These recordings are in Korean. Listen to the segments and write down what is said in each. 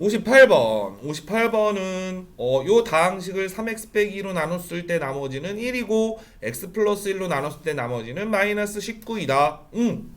58번. 58번은 어, 요 다항식을 3x 빼기 2로 나눴을 때 나머지는 1이고 x 플러스 1로 나눴을 때 나머지는 마이너스 19이다. 음.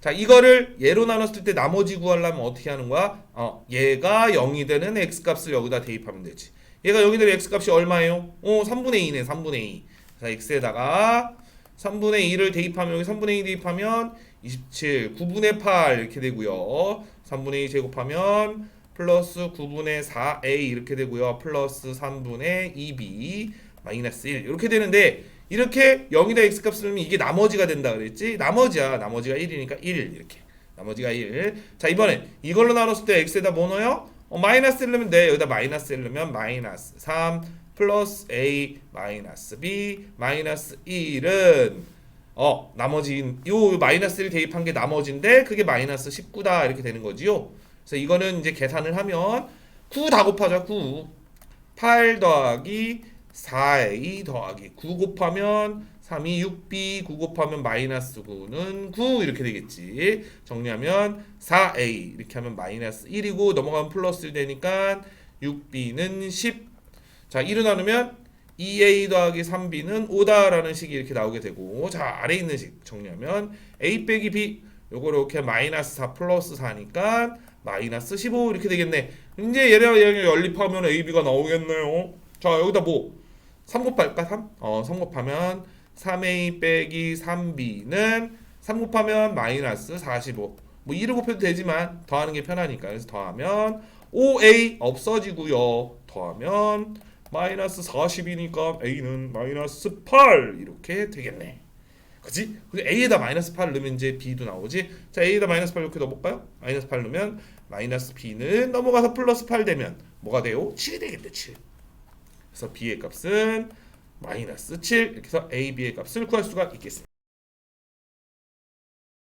자, 이거를 얘로 나눴을 때 나머지 구하려면 어떻게 하는 거야? 어, 얘가 0이 되는 x 값을 여기다 대입하면 되지. 얘가 0이 되는 x 값이 얼마예요? 어, 3분의 2네. 3분의 2. 자, x에다가 3분의 2를 대입하면 여기 3분의 2 대입하면 27, 9분의 8 이렇게 되고요. 3분의 2 제곱하면 플러스 9분의 4a 이렇게 되고요. 플러스 3분의 2b 마이너스 1 이렇게 되는데 이렇게 0이다 x 값을 넣으면 이게 나머지가 된다 그랬지? 나머지야. 나머지가 1이니까 1 이렇게. 나머지가 1. 자, 이번에 이걸로 나눴을 때 x에다 뭐 넣어요? 어, 마이너스 1 넣으면 돼. 여기다 마이너스 1 넣으면 마이너스 3 플러스 a 마이너스 b 마이너스 1은 어 나머지 요 마이너스 1 대입한 게 나머지인데 그게 마이너스 19다 이렇게 되는 거지요. 그래서 이거는 이제 계산을 하면 9 다 곱하자 9 8 더하기 4a 더하기 9 곱하면 3이 6b 9 곱하면 마이너스 9는 9 이렇게 되겠지. 정리하면 4a 이렇게 하면 마이너스 1이고 넘어가면 플러스 1 되니까 6b는 10 자, 1을 나누면 2a 더하기 3b는 5다라는 식이 이렇게 나오게 되고 자, 아래 있는 식 정리하면 a 빼기 b. 요거 이렇게 마이너스 4 플러스 4니까 마이너스 15 이렇게 되겠네. 이제 얘랑 얘랑 연립하면 ab가 나오겠네요. 자, 여기다 뭐 3 곱할까? 3? 어, 3 곱하면 3a 빼기 3b는 3 곱하면 마이너스 45. 뭐 2를 곱해도 되지만 더하는 게 편하니까. 그래서 더하면 5a 없어지고요. 더하면 마이너스 40이니까 a는 마이너스 8 이렇게 되겠네. 그지? 근데 a에다 마이너스 8 넣으면 이제 b도 나오지. 자, a에다 마이너스 8 이렇게 넣어볼까요? 마이너스 8 넣으면 마이너스 b는 넘어가서 플러스 8 되면 뭐가 돼요? 7이 되겠네, 7. 그래서 b의 값은 마이너스 7 이렇게 해서 a, b의 값을 구할 수가 있겠습니다.